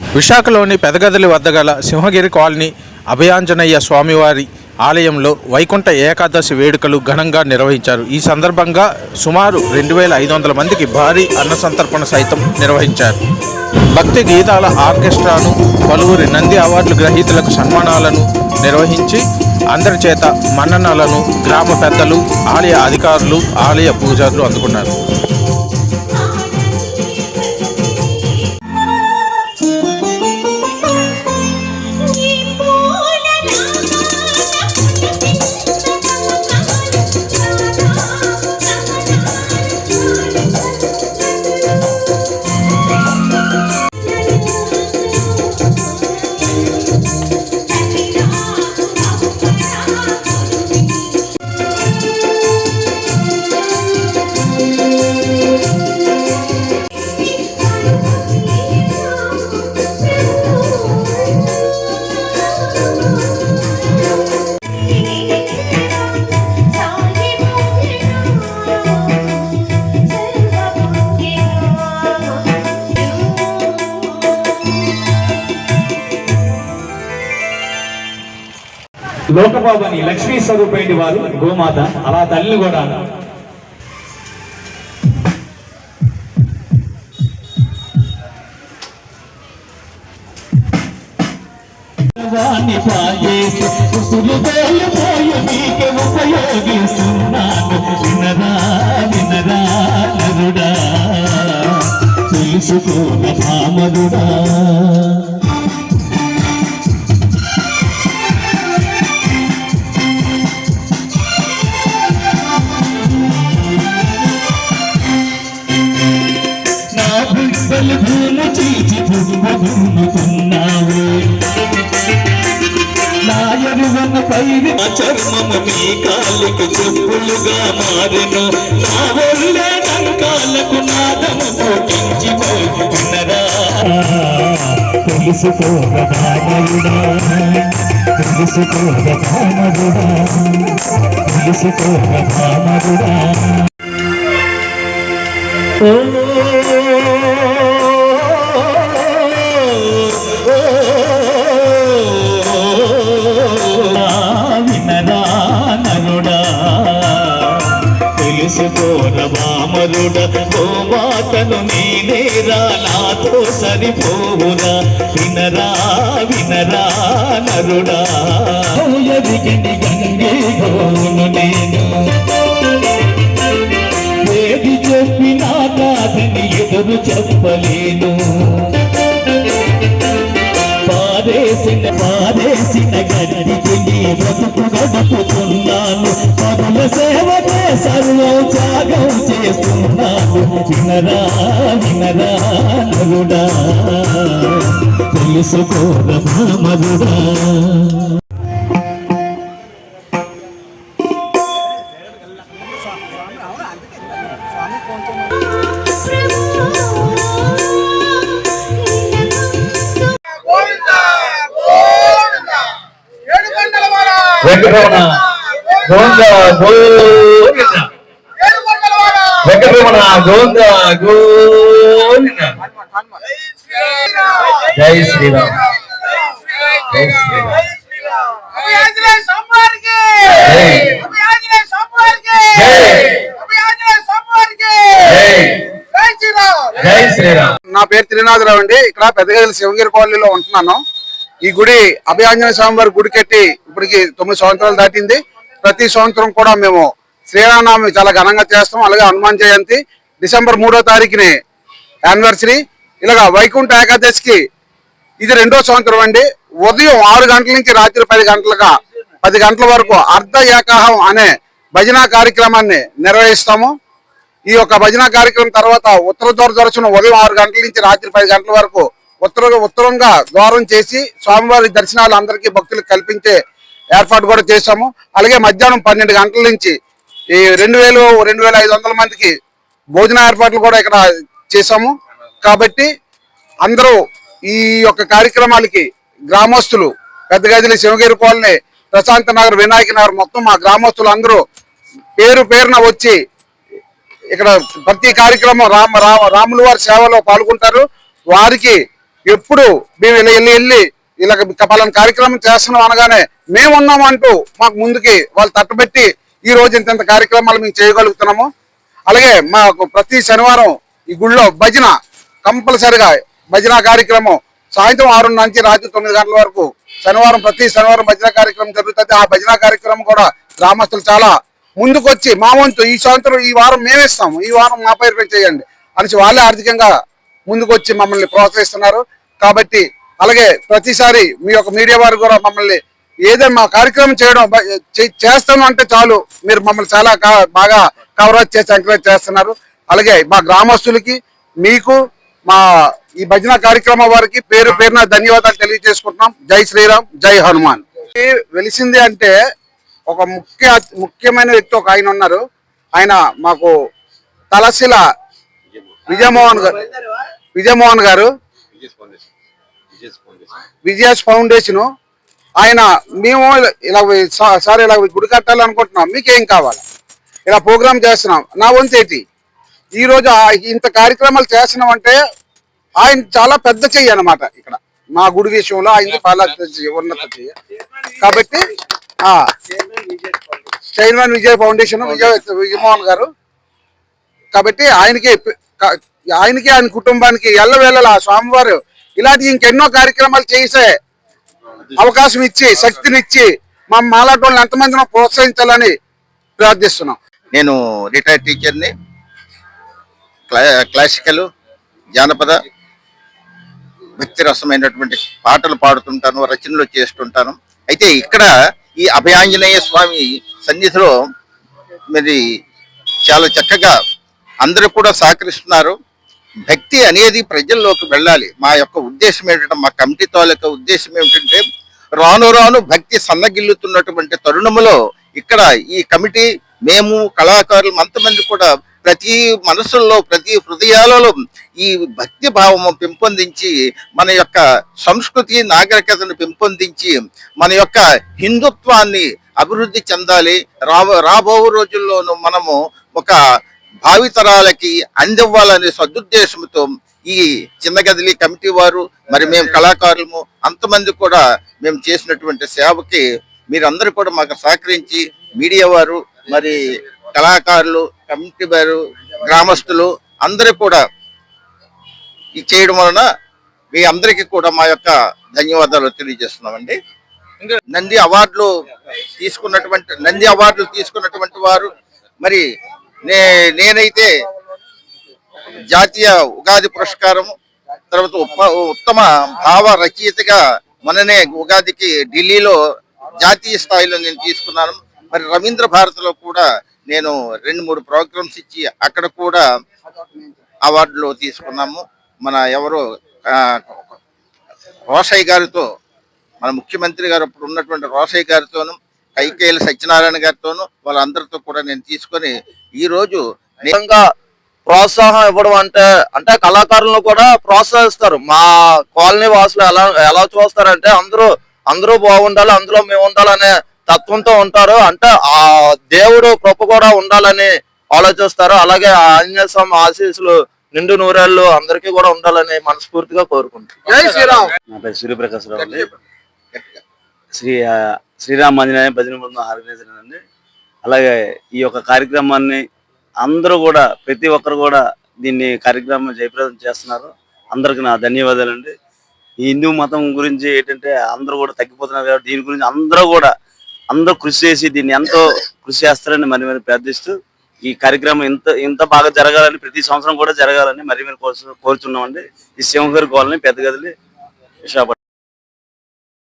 విశాఖలోని పెదగదలి వద్ద గల సింహగిరి కాలనీ అభయాంజనయ్య స్వామివారి ఆలయంలో వైకుంఠ ఏకాదశి వేడుకలు ఘనంగా నిర్వహించారు. ఈ సందర్భంగా సుమారు రెండు వేల ఐదు వందల మందికి భారీ అన్న సంతర్పణ సైతం నిర్వహించారు. భక్తి గీతాల ఆర్కెస్ట్రాను పలువురి నంది అవార్డులు గ్రహీతలకు సన్మానాలను నిర్వహించి అందరి చేత మన్ననలను గ్రామ పెద్దలు ఆలయ అధికారులు ఆలయ పూజారులు అందుకున్నారు. లోకబాబుని లక్ష్మీ స్వరూపైన వారు గోమాత అలా తల్లిని కూడా ఉపయోగిస్తున్నాను. వినరా వినరా నరుడా. భామరుడా. బిడ్డలు భూము చీచి భూముకున్నావు నా ఎరువన్న పైరి చర్మము నీ కాళ్ళకు చెప్పులుగా మారెను. నా ఒళ్ళే నంకాలకు నాదము పోటించి పోయినరా తెలుసుకోగ భామయుడా తెలుసుకోగ భామరుడా వామరుడ ఓ మాతను నేనేరా నాతో సరిపోవురా. వినరా వినరా నరుడా. ఎదిగని గంగే గోను నేను ఏది చెప్పినా కాదని ఎదురు చెప్పలేను. పారేసిన పారేసిన గడ్డికి నీ బ్రతుకు గడుపుతున్నాను పదుల సేవకే సర్వం వినరా వినరా నరుడా తెలుసుకోర భామరుడా వెంకటరమణ గోవింద గోవింద ఏడుకొండలవాడ గోవింద గోవింద జై శ్రీరామ్ జై శ్రీరామ్ జై. శ్రీరామ్ నా పేరు త్రినాథరావు అండి. ఇక్కడ పెద్దగల్లి శివగిరి కాలనీలో ఉంటున్నాను. ఈ గుడి అభయాంజన స్వామి వారి గుడి కట్టి ఇప్పటికి తొమ్మిది సంవత్సరాలు దాటింది. ప్రతి సంవత్సరం కూడా మేము శ్రీరామనవమి చాలా ఘనంగా చేస్తాం. అలాగే హనుమాన్ జయంతి డిసెంబర్ మూడో తారీఖుని యానివర్సరీ ఇలాగా వైకుంఠ ఏకాదశికి ఇది రెండో సంవత్సరం అండి. ఉదయం ఆరు గంటల నుంచి రాత్రి పది గంటలుగా పది గంటల వరకు అర్ధ ఏకాహం అనే భజన కార్యక్రమాన్ని నిర్వహిస్తాము. ఈ యొక్క భజన కార్యక్రమం తర్వాత ఉత్తర దూర దర్శనం ఉదయం ఆరు గంటల నుంచి రాత్రి పది గంటల వరకు ఉత్తర ఉత్తరంగా ద్వారం చేసి స్వామివారి దర్శనాలు అందరికీ భక్తులకు కల్పించే ఏర్పాటు కూడా చేశాము. అలాగే మధ్యాహ్నం పన్నెండు గంటల నుంచి ఈ రెండు వేలు రెండు వేల ఐదు వందల మందికి భోజన ఏర్పాట్లు కూడా ఇక్కడ చేశాము. కాబట్టి అందరూ ఈ యొక్క కార్యక్రమాలకి గ్రామస్తులు పెద్దగదిలి శివగిరి కాలనీ ప్రశాంత నగర్ వినాయక నగర్ మొత్తం మా గ్రామస్తులు అందరూ పేరు పేరున వచ్చి ఇక్కడ ప్రతి కార్యక్రమం రామ రామ రాములు వారి సేవలో పాల్గొంటారు. వారికి ఎప్పుడు మేము ఇలా వెళ్ళి వెళ్ళి ఇలా పలానా కార్యక్రమం చేస్తున్నాం అనగానే మేము ఉన్నాం అంటూ మాకు ముందుకి వాళ్ళు తట్టబెట్టి ఈ రోజు ఇంత కార్యక్రమాలు మేము చేయగలుగుతున్నాము. అలాగే మాకు ప్రతి శనివారం ఈ గుళ్ళో భజన కంపల్సరిగా భజన కార్యక్రమం సాయంత్రం ఆరు నుంచి రాత్రి తొమ్మిది గంటల వరకు శనివారం ప్రతి శనివారం భజన కార్యక్రమం జరుగుతుంది. ఆ భజన కార్యక్రమం కూడా గ్రామస్తులు చాలా ముందుకొచ్చి మా వంతు ఈ సంవత్సరం ఈ వారం మేమిస్తాము ఈ వారం మా పేరు చేయండి. అనేసి వాళ్ళే ఆర్థికంగా ముందుకొచ్చి మమ్మల్ని ప్రోత్సహిస్తున్నారు. కాబట్టి అలాగే ప్రతిసారి మీ యొక్క మీడియా వారు కూడా మమ్మల్ని ఏదైనా మా కార్యక్రమం చేయడం చేస్తాను అంటే చాలు. మీరు మమ్మల్ని చాలా బాగా కవరేజ్ చేసి ఎంకరేజ్ చేస్తున్నారు. అలాగే మా గ్రామస్తులకి మీకు మా ఈ భజన కార్యక్రమం వారికి పేరు పేరున ధన్యవాదాలు తెలియజేసుకుంటున్నాం. జై శ్రీరామ్ జై హనుమాన్. వెలిసింది అంటే ఒక ముఖ్య ముఖ్యమైన వ్యక్తి ఒక ఆయన ఉన్నారు. ఆయన మాకు తలశిల విజయమోహన్ గారు విజయమోహన్ గారు విజయాస్ ఫౌండేషన్ ఆయన మేము ఇలా సార్ ఇలా గుడి కట్టాలనుకుంటున్నాం మీకేం కావాలి? ఇలా ప్రోగ్రామ్ చేస్తున్నాం నా వంతేటి ఈరోజు ఇంత కార్యక్రమాలు చేస్తున్నాం అంటే ఆయన చాలా పెద్ద చెయ్యి అనమాట ఇక్కడ. మా గుడి విషయంలో ఆయన చాలా ఉన్నత చెయ్యి. కాబట్టి చైర్మన్ విజయ్ ఫౌండేషన్ విజయ్ విజయమోహన్ గారు. కాబట్టి ఆయనకి ఆయనకి ఆయన కుటుంబానికి ఎల్లవేళలా స్వామివారు ఇలాంటి ఇంకెన్నో కార్యక్రమాలు చేసే అవకాశం ఇచ్చి శక్తినిచ్చి మా మాలాటోళ్ళని ఎంతమందినో ప్రోత్సహించాలని ప్రార్థిస్తున్నాం. నేను రిటైర్డ్ టీచర్ని క్లా క్లాసికల్ జానపద భక్తి రసమైనటువంటి పాటలు పాడుతుంటాను రచనలు చేస్తుంటాను. అయితే ఇక్కడ ఈ అభయాంజనేయ స్వామి సన్నిధిలో మరి చాలా చక్కగా అందరూ కూడా సహకరిస్తున్నారు. భక్తి అనేది ప్రజల్లోకి వెళ్ళాలి. మా యొక్క ఉద్దేశం ఏంటంటే మా కమిటీ తాలూకా ఉద్దేశం ఏమిటంటే రాను రాను భక్తి సన్నగిల్లుతున్నటువంటి తరుణములో ఇక్కడ ఈ కమిటీ మేము కళాకారులు అంతమంది కూడా ప్రతి మనసుల్లో ప్రతి హృదయాలలో ఈ భక్తి భావము పెంపొందించి మన యొక్క సంస్కృతి నాగరికతను పెంపొందించి మన యొక్క హిందుత్వాన్ని అభివృద్ధి చెందాలి. రాబో రాబో రోజుల్లోనూ మనము ఒక భావితరాలకి అందివ్వాలనే సదుద్దేశంతో ఈ చిన్న గదిలి కమిటీ వారు మరి మేము కళాకారులము అంతమంది కూడా మేము చేసినటువంటి సేవకి మీరందరూ కూడా మాకు సహకరించి మీడియా వారు మరి కళాకారులు కమిటీ వారు గ్రామస్తులు అందరూ కూడా ఇది చేయడం వలన మీ అందరికీ కూడా మా యొక్క ధన్యవాదాలు తెలియజేస్తున్నామండి. నంది అవార్డులు తీసుకున్నటువంటి నంది అవార్డులు తీసుకున్నటువంటి వారు మరి నే నేనైతే జాతీయ ఉగాది పురస్కారం తర్వాత ఉత్తమ భావ రచయితగా మొన్ననే ఉగాదికి ఢిల్లీలో జాతీయ స్థాయిలో నేను తీసుకున్నాను. మరి రవీంద్ర భారతిలో కూడా నేను రెండు మూడు ప్రోగ్రామ్స్ ఇచ్చి అక్కడ కూడా అవార్డులు తీసుకున్నాము. మన ఎవరు రోషయ్య గారితో మన ముఖ్యమంత్రి గారు అప్పుడు ఉన్నటువంటి రోషయ్య గారితోను కైకేల సత్యనారాయణ గారితోను వాళ్ళందరితో కూడా నేను తీసుకొని ఈ రోజు నే- విధంగా ప్రోత్సాహం ఇవ్వడం అంటే అంటే కళాకారులను కూడా ప్రోత్సహిస్తారు. మా కాలనీ వాసులు ఎలా ఎలా చూస్తారంటే అందరూ అందరూ బాగుండాలి అందులో మేము ఉండాలనే తత్వంతో ఉంటారు. అంటే ఆ దేవుడు కృప కూడా ఉండాలని ఆలోచిస్తారు. అలాగే ఆ ఆంజనేయ స్వామి ఆశీస్సులు నిండు నూరేళ్ళు అందరికీ కూడా ఉండాలని మనస్ఫూర్తిగా శ్రీరామ్. నా పేరు సూర్యప్రకాశ్ రావు శ్రీ ఆ, శ్రీరామ్ ఆంజనేయ భజన బృందం ఆర్గనైజర్ అండి అలాగే ఈ యొక్క కార్యక్రమాన్ని అందరూ కూడా ప్రతి ఒక్కరు కూడా దీన్ని కార్యక్రమం జయప్రదం చేస్తున్నారు. అందరికి నా ధన్యవాదాలు అండి ఈ హిందూ మతం గురించి ఏంటంటే అందరూ కూడా తగ్గిపోతున్నారు కాబట్టి దీని గురించి అందరూ కూడా అందరూ కృషి చేసి దీన్ని ఎంతో కృషి చేస్తారని మరి మరి ప్రార్థిస్తూ ఈ కార్యక్రమం ఇంత ఇంత బాగా జరగాలని ప్రతి సంవత్సరం కూడా జరగాలని మరి మరి కోరుచు- కోరుచున్నామండి. ఈ సింహగారి కాలనీ పెద్దగదిలి విశాఖపట్నం.